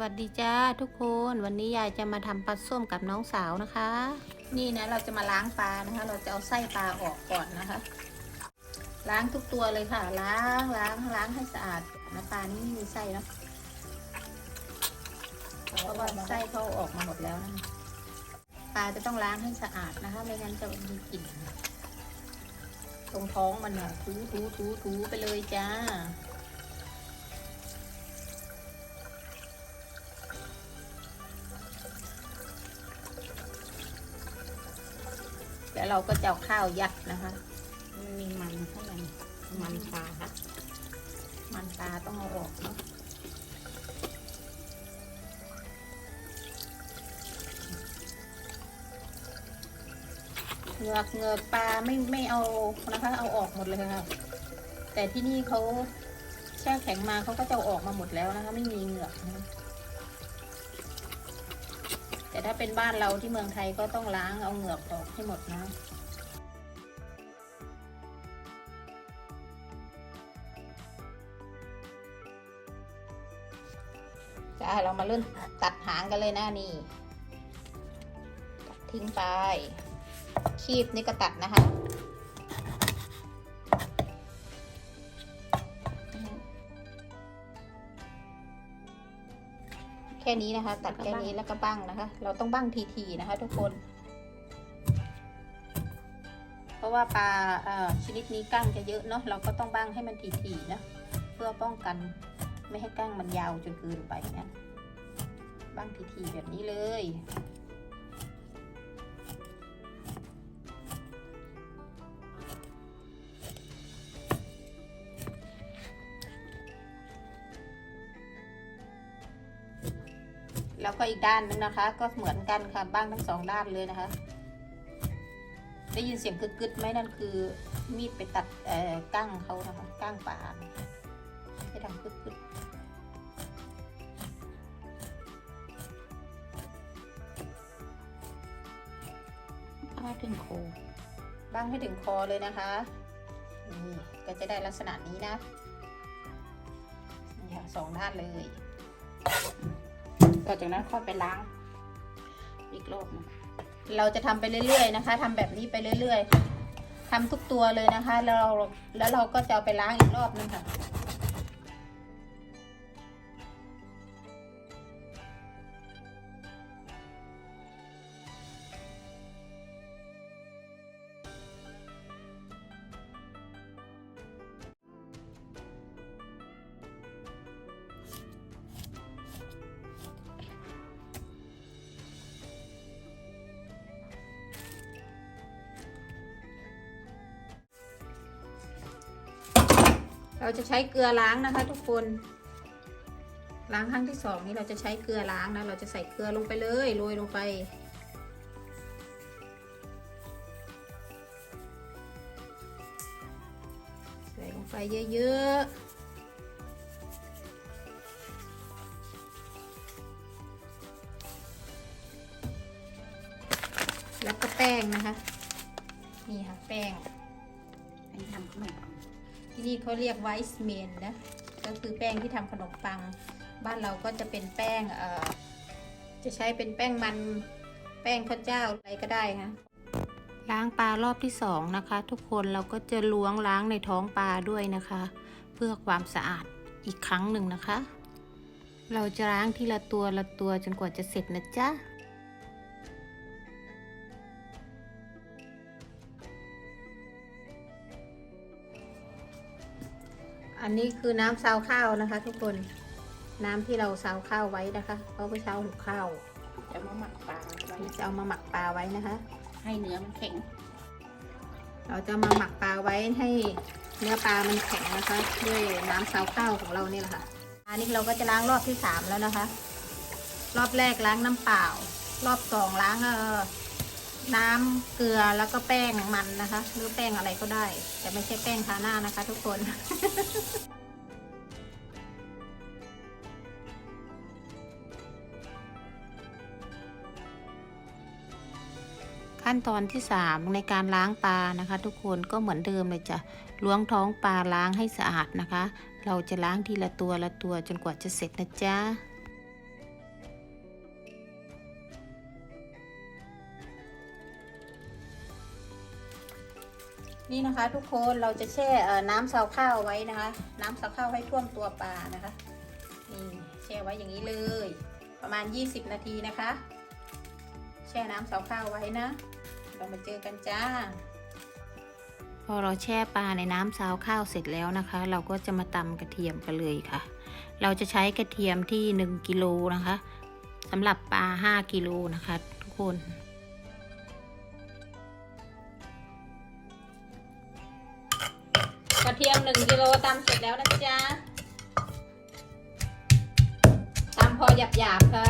วัสดีจ้าทุกคนวันนี้ยายจะมาทำปลาส้มกับน้องสาวนะคะ นี่นะเราจะมาล้างปลานะคะ เราจะเอาไส้ปลาออกก่อนนะคะ ล้างทุกตัวเลยค่ะ ล้างล้างล้างให้สะอาดนะปลานี่ไม่มีไส้นะเพราะว่าไส้เขาออกมาหมดแล้วนะปลาจะต้องล้างให้สะอาดนะคะ ไม่งั้นจะมีกลิ่นตรงท้องมันอะถูถูถูถูไปเลยจ้า แล้วเราก็จะเอาข้าวยัดนะคะ มันมีมันข้างในมันปลาค่ะมันปลาต้องเอาออกเนาะเหงือกเหงือกปลาไม่ไม่เอานะคะ เอาออกหมดเลยค่ะ แต่ที่นี่เขาแช่แข็งมาเขาก็จะเอาออกมาหมดแล้วนะคะ ไม่มีเหงือกนะคะ แต่ถ้าเป็นบ้านเราที่เมืองไทยก็ต้องล้างเอาเหงือกออกให้หมดนะจ้าเรามาเริ่มตัดหางกันเลยนะนี่ตัดทิ้งไปคีบนี่ก็ตัดนะคะ แค่นี้นะคะ ตัดแค่นี้แล้วก็บ้างนะคะ เราต้องบ้างทีๆนะคะ ทุกคน เพราะว่าปลาชนิดนี้ก้างจะเยอะเนาะเราก็ต้องบ้างให้มันทีๆนะเพื่อป้องกันไม่ให้ก้างมันยาวจนเกินไปนะบ้างทีๆแบบนี้เลย แล้วก็อีกด้านนึงนะคะ ก็เหมือนกันค่ะบ้างทั้งสองด้านเลยนะคะ ได้ยินเสียงกึดๆไหมนั่นคือ มีดไปตัดก้างเขานะคะก้างปลาให้ทำกึดๆถ้าถึงโคบ้างให้ถึงคอเลยนะคะ นี่ก็จะได้ลักษณะนี้นะ นี่ค่ะสองด้านเลย ต่อจากนั้นค่อยไปล้างอีกรอบหนึงเราจะทำไปเรื่อยๆนะคะทำแบบนี้ไปเรื่อยๆค่ะทำทุกตัวเลยนะคะแล้วเราแล้วเราก็จะเอาไปล้างอีกรอบนึงค่ะ เราจะใช้เกลือล้างนะคะ ทุกคน ล้างครั้งที่สองนี้เราจะใช้เกลือล้างนะ เราจะใส่เกลือลงไปเลยโรยลงไป ใส่ลงไปเยอะๆแล้วก็แป้งนะคะ นี่ค่ะแป้ง นี่เขาเรียกไวส์เมนนะ ก็คือแป้งที่ทำขนมปัง บ้านเราก็จะเป็นแป้งเอ่อจะใช้เป็นแป้งมันแป้งข้าวเจ้าอะไรก็ได้ค่ะล้างปลารอบที่สองนะคะ ทุกคนเราก็จะล้วงล้างในท้องปลาด้วยนะคะ เพื่อความสะอาดอีกครั้งหนึ่งนะคะ เราจะล้างทีละตัวละตัวจนกว่าจะเสร็จนะจ๊ะ อันนี้คือน้ำซาวข้าวนะคะ ทุกคนน้ำที่เราซาวข้าวไว้นะคะเพราะเมื่อเช้าหุงข้าวจะมาหมักปลาไว้จะเอามาหมักปลาไว้นะคะ ให้เนื้อมันแข็ง เราจะมาหมักปลาไว้ให้เนื้อปลามันแข็งนะคะ ด้วยน้ำซาวข้าวของเรานี่แหละค่ะอันนี้เราก็จะล้างรอบที่สามแล้วนะคะ รอบแรกล้างน้ำเปล่า รอบสองล้างเอ่อ น้ำเกลือแล้วก็แป้งมันนะคะ หรือแป้งอะไรก็ได้ แต่ไม่ใช่แป้งทาหน้านะคะ ทุกคนขั้นตอนที่ 3 ในการล้างปลานะคะ ทุกคนก็เหมือนเดิมเลยจะล้วงท้องปลาล้างให้สะอาดนะคะ เราจะล้างทีละตัวละตัวจนกว่าจะเสร็จนะจ๊ะ นี่นะคะทุกคนเราจะแช่น้ำซาวข้าวไว้นะคะ น้ำซาวข้าวให้ท่วมตัวปลานะคะนี่แช่ไว้อย่างนี้เลย ประมาณ 20 นาทีนะคะ แช่น้ำซาวข้าวไว้นะ เรามาเจอกันจ้า พอเราแช่ปลาในน้ำซาวข้าวเสร็จแล้วนะคะ เราก็จะมาตำกระเทียมกันเลยค่ะ เราจะใช้กระเทียมที่ 1กิโลนะคะสำหรับปลา5กิโลนะคะ ทุกคน กระเทียม1กิโลตำเสร็จแล้วนะจ๊ะตำพอหยาบๆค่ะ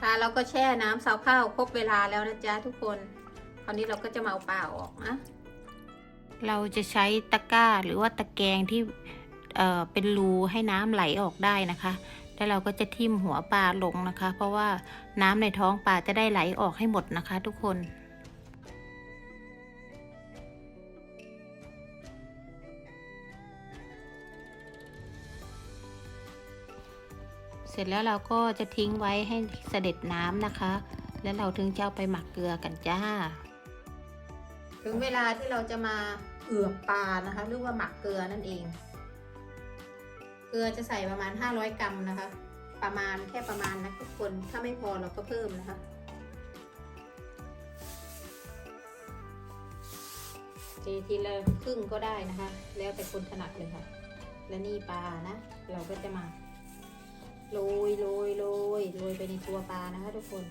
ค่ะเราก็แช่น้ำซาวข้าวครบเวลาแล้วนะจ๊ะทุกคน คราวนี้เราก็จะมาเอาเปล่าออกนะ เราจะใช้ตะกร้าหรือว่าตะแกรงที่เอ่อเป็นรูให้น้ำไหลออกได้นะคะ แล้วเราก็จะทิ่มหัวปลาลงนะคะ เพราะว่าน้ำในท้องปลาจะได้ไหลออกให้หมดนะคะ ทุกคนเสร็จแล้วเราก็จะทิ้งไว้ให้เสด็จน้ำนะคะ แล้วเราถึงจะเอาไปหมักเกลือกันจ้า ถึงเวลาที่เราจะมาเอือบปลานะคะ หรือว่าหมักเกลือนั่นเอง เกลือจะใส่ประมาณ 500 กรัมนะคะ ประมาณแค่ประมาณนะทุกคน ถ้าไม่พอเราก็เพิ่มนะคะ เททีละครึ่งก็ได้นะคะ แล้วแต่คนถนัดเลยค่ะ และนี่ปลานะ เราก็จะมาโรยโรยโรยโรยไปในตัวปลานะคะทุกคน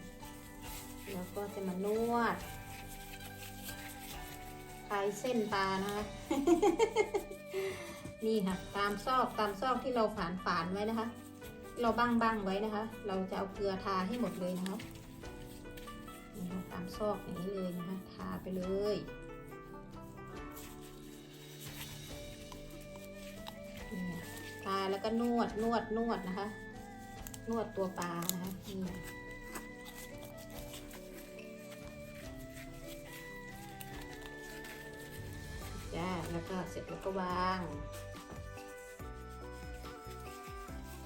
แล้วก็จะมานวดคลายเส้นปลานะคะ นี่ค่ะ ตามซอกตามซอกที่เราฝานฝานไว้นะคะ เราบ้างบ้างไว้นะคะ เราจะเอาเกลือทาให้หมดเลยนะคะนี่ค่ะตามซอกอย่างนี้เลยนะคะ ทาไปเลยนี่ทาแล้วก็นวดนวดนวดนะคะ นวดตัวปลานะคะนี่จ้าแล้วก็เสร็จแล้วก็วาง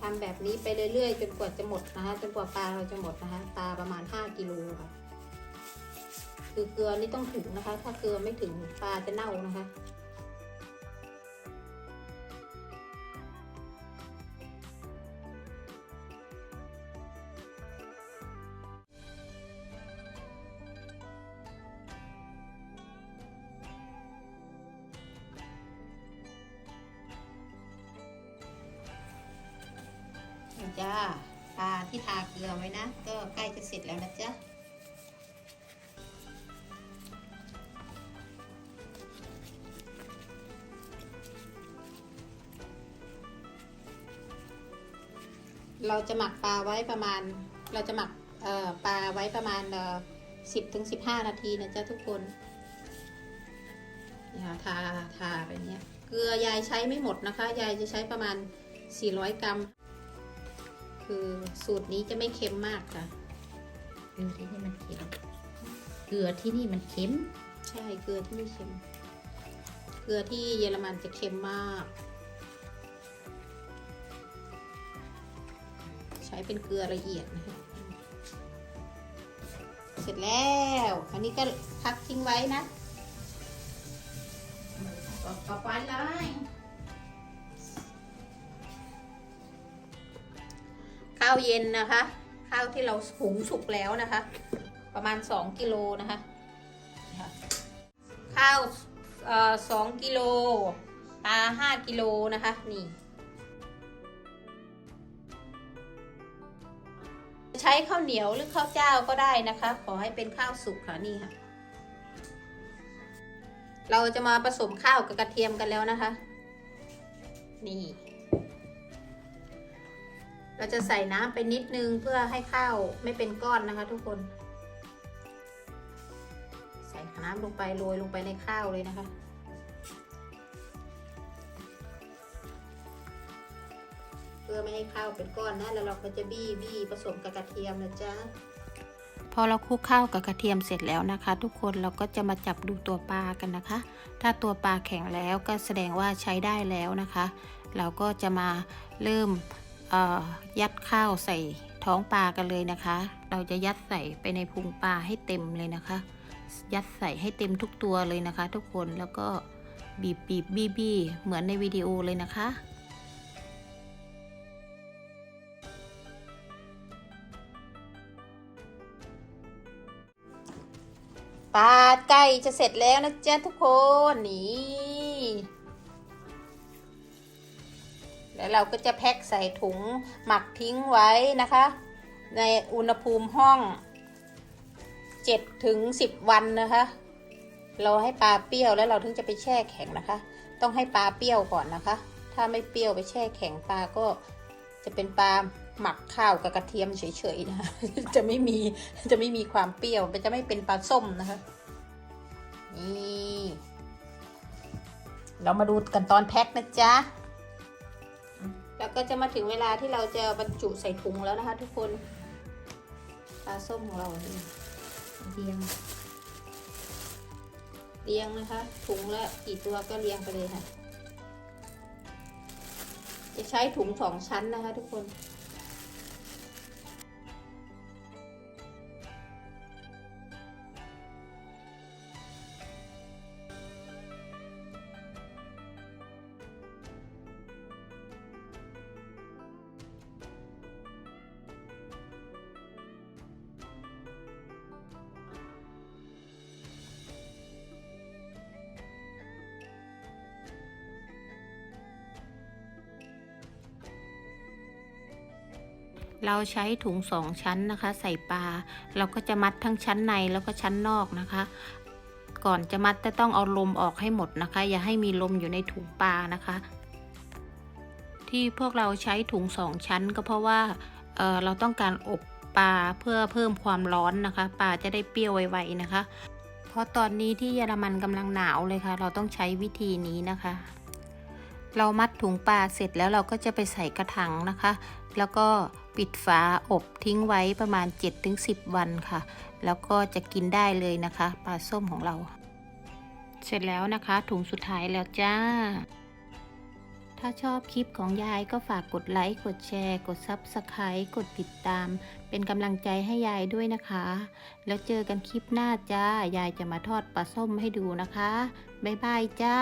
ทำแบบนี้ไปเรื่อยๆ จนกว่าจะหมดนะคะ จนกว่าปลาเราจะหมดนะคะ ปลาประมาณ 5กิโลค่ะ คือเกลือนี่ต้องถึงนะคะ ถ้าเกลือไม่ถึงปลาจะเน่านะคะ จ้าปลาที่ทาเกลือไว้นะ ก็ใกล้จะเสร็จแล้วนะจ๊ะเราจะหมักปลาไว้ประมาณ เราจะหมักปลาไว้ประมาณสิบถึงสิบห้านาทีนะจ๊ะทุกคนเนี่ยทาทาไปเนี้ยเกลือยายใช้ไม่หมดนะคะ ยายจะใช้ประมาณ 400 กรัม คือสูตรนี้จะไม่เค็มมากค่ะเกลือที่นี่มันเค็ม เกลือที่นี่มันเค็ม ใช่เกลือที่ไม่เค็ม เกลือที่เยอรมันจะเค็มมาก ใช้เป็นเกลือละเอียดนะคะเสร็จแล้ว อันนี้ก็พักทิ้งไว้นะต่อไปเลย ข้าวเย็นนะคะ ข้าวที่เราหุงสุกแล้วนะคะ ประมาณ 2 กิโลนะคะข้าวสองกิโลปลาห้ากิโลนะคะนี่ใช้ข้าวเหนียวหรือข้าวเจ้าก็ได้นะคะ ขอให้เป็นข้าวสุกค่ะนี่ค่ะ เราจะมาผสมข้าวกับกระเทียมกันแล้วนะคะ นี่ เราจะใส่น้ำไปนิดนึงเพื่อให้ข้าวไม่เป็นก้อนนะคะ ทุกคน ใส่น้ำลงไปโรยลงไปในข้าวเลยนะคะเพื่อไม่ให้ข้าวเป็นก้อนนะแล้วเราก็จะบี้บี้ผสมกับกระเทียมนะจ๊ะพอเราคลุกข้าวกับกระเทียมเสร็จแล้วนะคะ ทุกคนเราก็จะมาจับดูตัวปลากันนะคะ ถ้าตัวปลาแข็งแล้วก็แสดงว่าใช้ได้แล้วนะคะ เราก็จะมาเริ่ม ยัดข้าวใส่ท้องปลากันเลยนะคะ เราจะยัดใส่ไปในพุงปลาให้เต็มเลยนะคะ ยัดใส่ให้เต็มทุกตัวเลยนะคะ ทุกคนแล้วก็บีบบีบบีบีเหมือนในวิดีโอเลยนะคะปลาไก่จะเสร็จแล้วนะจ๊ะทุกคนนี่ แล้วเราก็จะแพ็คใส่ถุงหมักทิ้งไว้นะคะ ในอุณหภูมิห้อง7ถึง10 วันนะคะ เราให้ปลาเปรี้ยวแล้วเราถึงจะไปแช่แข็งนะคะ ต้องให้ปลาเปรี้ยวก่อนนะคะ ถ้าไม่เปรี้ยวไปแช่แข็งปลาก็จะเป็นปลาหมักข้าวกับกระเทียมเฉยๆนะคะจะไม่มีจะไม่มีความเปรี้ยวจะไม่เป็นปลาส้มนะคะนี่เรามาดูกันตอนแพ็คนะจ๊ะ แล้วก็จะมาถึงเวลาที่เราจะบรรจุใส่ถุงแล้วนะคะ ทุกคนปลาส้มของเรานี่เรียงเรียงนะคะ ถุงละกี่ตัวก็เรียงไปเลยค่ะ จะใช้ถุงสองชั้นนะคะ ทุกคน เราใช้ถุงสองชั้นนะคะ ใส่ปลา เราก็จะมัดทั้งชั้นในแล้วก็ชั้นนอกนะคะ ก่อนจะมัดจะต้องเอาลมออกให้หมดนะคะ อย่าให้มีลมอยู่ในถุงปลานะคะ ที่พวกเราใช้ถุงสองชั้นก็เพราะว่าเเราต้องการอบปลาเพื่อเพิ่มความร้อนนะคะปลาจะได้เปรี้ยวไวๆนะคะ เพราะตอนนี้ที่เยอรมันกำลังหนาวเลยค่ะ เราต้องใช้วิธีนี้นะคะ เรามัดถุงปลาเสร็จแล้วเราก็จะไปใส่กระถางนะคะ แล้วก็ปิดฝาอบทิ้งไว้ประมาณ 7-10 วันค่ะ แล้วก็จะกินได้เลยนะคะปลาส้มของเรา เสร็จแล้วนะคะ ถุงสุดท้ายแล้วจ้า ถ้าชอบคลิปของยายก็ฝากกดไลค์ กดแชร์ กด Subscribe กดติดตาม เป็นกำลังใจให้ยายด้วยนะคะ แล้วเจอกันคลิปหน้าจ้า ยายจะมาทอดปลาส้มให้ดูนะคะ บ๊ายบายจ้า